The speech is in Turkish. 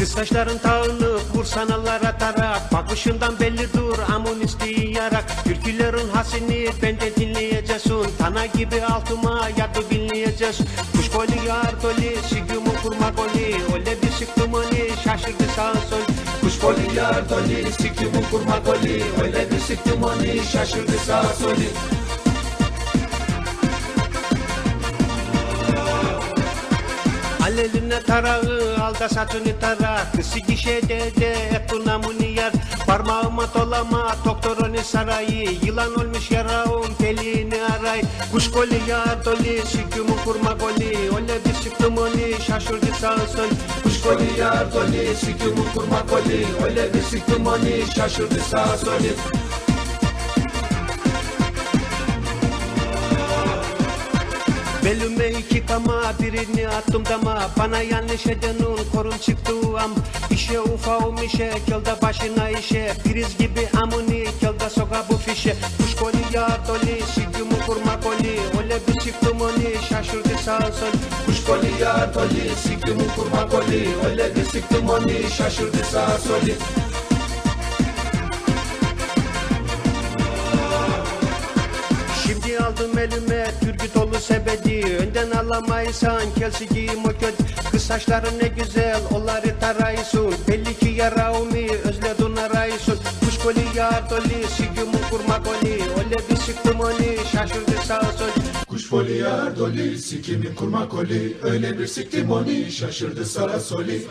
Kız saçların tağınıp vursanalar atarak Bakışından belli dur amunisti yarak. Türkülerin hasini benden dinleyeceksin. Tana gibi altıma yadı dinleyeceğiz Kuş golü yar golü sigümü kurma golü Öyle bir sıktım onu şaşırdı sağ sol. Kuş golü yar golü sigümü kurma golü Öyle bir sıktım onu şaşırdı sağ sol. Al eline al da saçını tara Kısı gişede de hep bu namını yer Parmağıma dolama doktorunu sarayı. Yılan olmuş yarağın telini aray. Kuş golü yar doli sikümü kurma golü Öyle bir sıktım onu şaşırdı sağ sol. Kuş golü yar doli sikümü kurma golü Öyle bir sıktım onu şaşırdı sağ sol Belüme iki kama birini attım dama. Bana yanlış edenin korun çıktı am İşe ufağım işe kelda başına işe. Priz gibi amuni kelda soka bu fişe. Kuş golü yar doli sigümü kurma golü Öyle bir çıktım onu şaşırdı sağ sol. Kuş golü yar doli sigümü kurma golü Öyle bir çıktım onu şaşırdı sağ sol aldım elime türkü dolu sebedi. Önden alamaysan kelsi giyim o kötü. Kız saçların ne güzel onları tarayısın Belli ki yarağımı özledin arayısın Kuş golü yar doli sigümü kurma golü Öyle bir sıktım onu şaşırdı sağ sol Kuş foli yar doli, sikimi kurma koli. Öyle bir siktim onu şaşırdı sağa soli